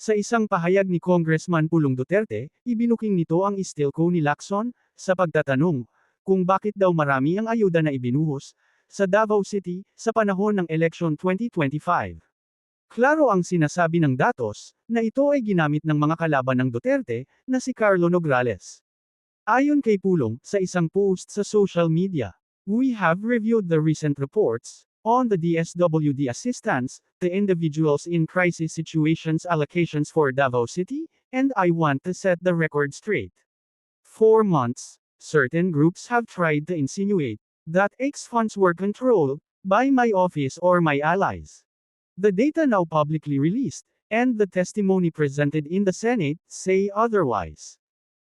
Sa isang pahayag ni Congressman Pulong Duterte, ibinuking nito ang istilko ni Lacson, sa pagtatanong, kung bakit daw marami ang ayuda na ibinuhos, sa Davao City, sa panahon ng election 2025. Klaro ang sinasabi ng datos, na ito ay ginamit ng mga kalaban ng Duterte, na si Carlo Nograles. Ayon kay Pulong, sa isang post sa social media, We have reviewed the recent reports, on the DSWD assistance, to individuals in crisis situations allocations for Davao City, and I want to set the record straight. For months, certain groups have tried to insinuate that X funds were controlled by my office or my allies. The data now publicly released, and the testimony presented in the Senate, say otherwise.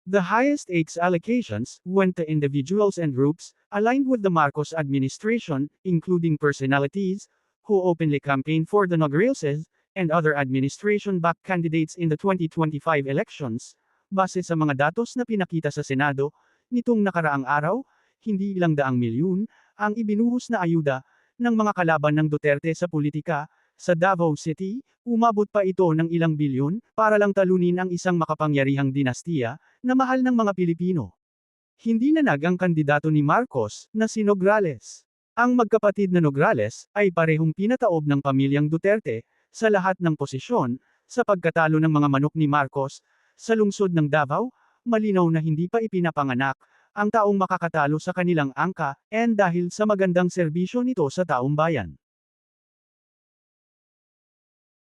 The highest X allocations went to individuals and groups aligned with the Marcos administration, including personalities who openly campaigned for the Nograles and other administration-backed candidates in the 2025 elections. Base sa mga datos na pinakita sa Senado, nitong nakaraang araw, hindi ilang daang milyon ang ibinuhos na ayuda ng mga kalaban ng Duterte sa politika, sa Davao City, umabot pa ito ng ilang bilyon, para lang talunin ang isang makapangyarihang dinastiya, na mahal ng mga Pilipino. Hindi nanag ang kandidato ni Marcos, na si Nograles. Ang magkapatid na Nograles, ay parehong pinataob ng pamilyang Duterte, sa lahat ng posisyon, sa pagkatalo ng mga manok ni Marcos, sa lungsod ng Davao, malinaw na hindi pa ipinapanganak, ang taong makakatalo sa kanilang angka, and dahil sa magandang serbisyo nito sa taong bayan.